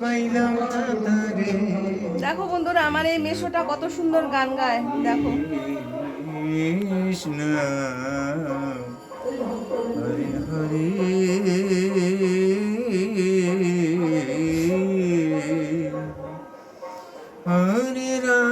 পাইলাম দেখো বন্ধুরা আমার এই মেশোটা কত সুন্দর গান গায় দেখো। কৃষ্ণ হরে হরে। হরে রাম।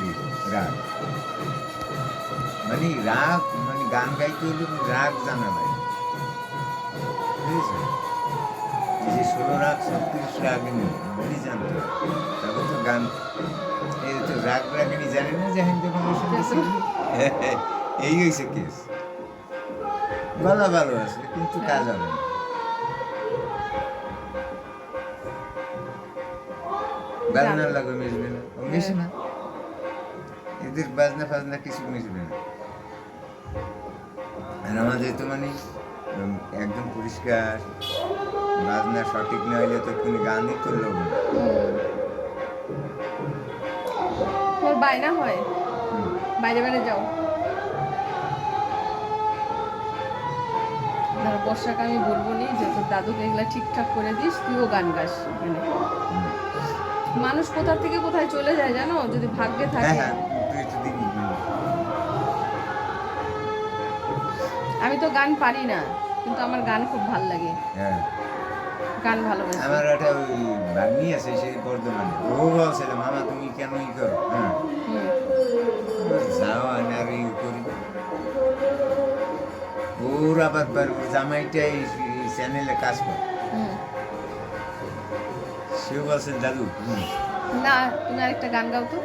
শ্রী রাগ। মানে রাগ মানে গান গাইতে হলে রাগ জানা লাগে। বুঝেছ ষোলো রাগ, ছত্রিশ রাগিনী বলি জানতো তারপর তো গান, এই তো রাগ রাগিনী জানে না যে হিন্দু এই হয়েছে কেস। গলা ভালো আছে, কিন্তু কাজ হবে না। বাজনা লাগবে মিশবে না। মিশে না। এদের বাজনা ফাজনা কিছু মিশবে না। আর আমাদের তো মানে একদম পরিষ্কার বাজনা সঠিক না হইলে তো কোনো গানই তো লোক না তোর বায়না হয়? বাইরে বাইরে যাও। ধরো বর্ষাকে আমি বলব নি যে তোর দাদুকে এগুলা ঠিকঠাক করে দিস তুইও গান গাস মানুষ কোথা থেকে কোথায় চলে যায় জানো? যদি ভাগ্যে হ্যাঁ থাকে আমি তো গান পারি না কিন্তু আমার গান খুব ভালো লাগে। হ্যাঁ। গান ভালোবাসি। আমার একটা ভাগ্নি আছে সেই বর্ধমানে। ও বলছিল মামা তুমি কেন ই করো? হ্যাঁ। যাও আমি আর ই করি। ওর আবার বার- ওর জামাইটাই চ্যানেলে কাজ করে। সেও বলছেন দাদু না তুমি আরেকটা গান গাও তো।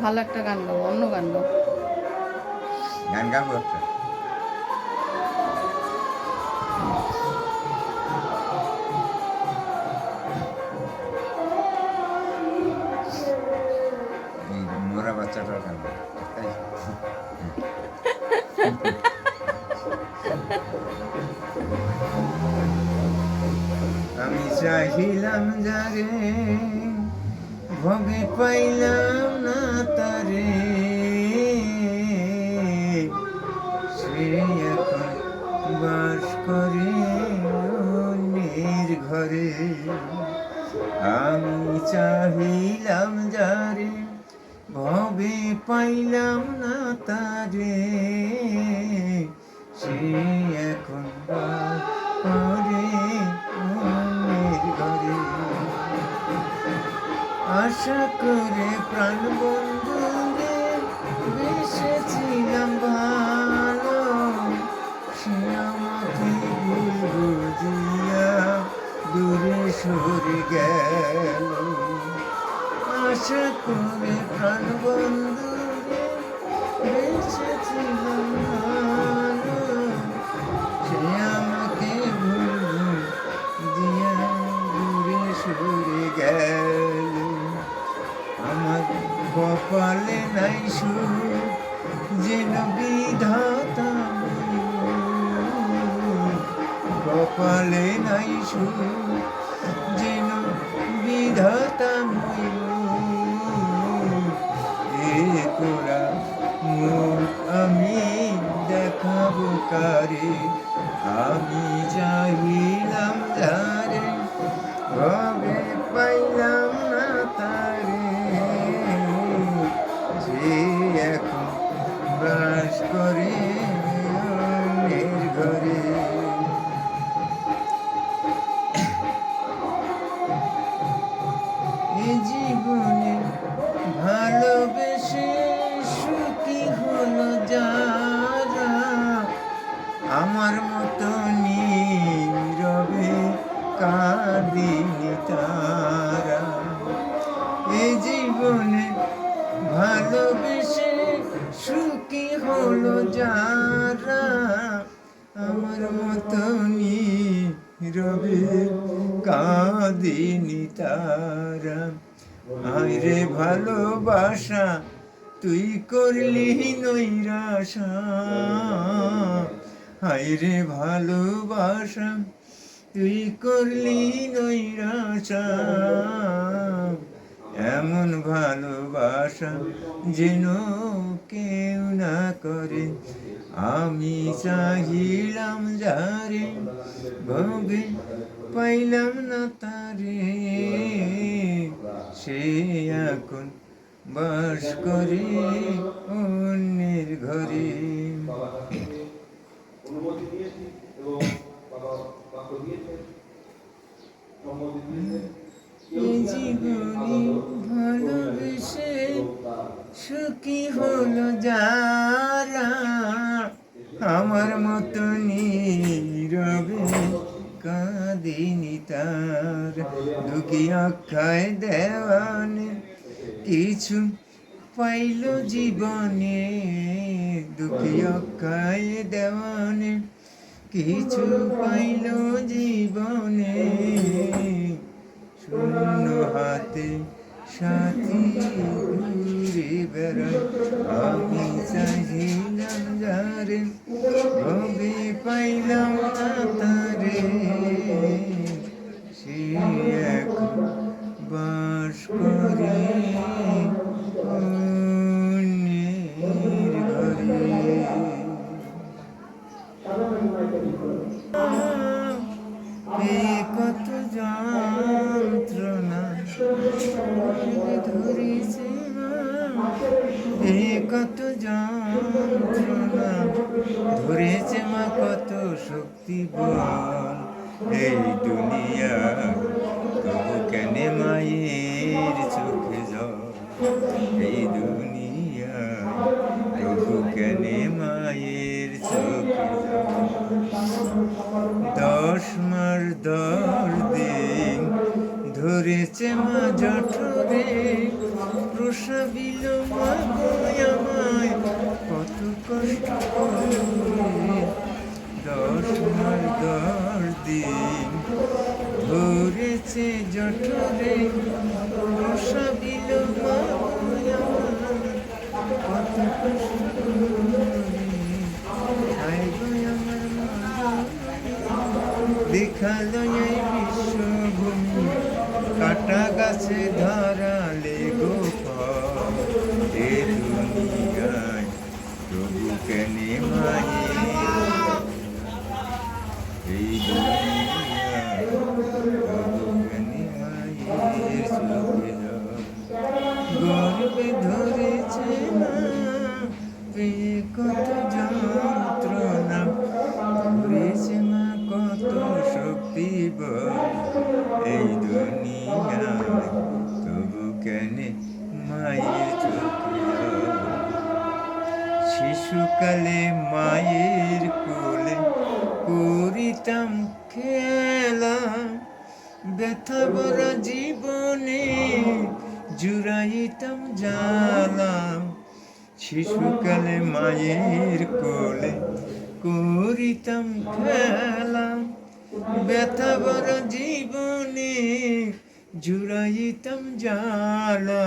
ভালো একটা গান গাও অন্য গান গাও। গান গাবো একটা। চাহিলাম যারে ভগে পাইলাম না তারে সে বাস করে অন্যের ঘরে। আমি চাহিলাম যারে ভবে পাইলাম না তারে সে এখন বাস আশা করে প্রাণ বন্ধুরে বেসেছিলাম ভালো। সে আমাকে ভুল বুঝিয়া দূরে সরে গেল। আশা করে প্রাণ বন্ধুরে বেসেছিলাম ভালো। সে কপালে নাই সুখ, যেন বিধাতা কপালে নাই সুখ, যেন বিধাতা এ তোরা মুখ আমি দেখাবো কারে, আমি চাহিলাম যারে। ভবে হলো যারা আমার মতো নীরবে কাঁদিনি তারা। আরে ভালোবাসা, তুই করলি নৈরাশা। হায়রে ভালোবাসা, তুই করলি নৈরাশা। এমন ভালোবাসা যেন কেউ না করে। আমি চাহিলাম যারে, ভোগে পাইলাম না তারে। সে এখন বাস করে অন্যের ঘরে। অনুমতি দিয়েছি এবং দুঃখী অক্ষয় দেওয়ানে কিছু পাইল জীবনে। দুঃখী অক্ষয় দেওয়ানে কিছু পাইল জীবনে। শূন্য হাতে সাথী ঘুরে বেড়ায়। আমি চাহিলাম যারে ভবে পাইলাম না তারে। সে এখন বাস করে কত যন্ত্রণা ধরেছে এ কত যন্ত্রণা ধরেছে মা কত শক্তি বল এই দুনিয়া তবু কেন মায়ের চোখে জল? এই দুনিয়া তবু কেন মায়ের চোখে দশ মার দশ দিন ধরেছে মা জঠরে, প্রসবিল মা আমায় কত কষ্ট দশ মার দশ ধরেছে জঠরে আমায় কত কষ্ট বিশ্বভূমি কাটা গাছে ধরালে এই দুনিয়ায় তবু কেন মায়ের চোখে? শিশুকালে মায়ের কোলে করিতাম খেলা। ব্যথা ভরা জীবনে জুড়াইতাম জ্বালাম শিশুকালে মায়ের কোলে করিতাম খেলা। ব্যথা ভরা জীবনে জুড়াইতাম জ্বালা।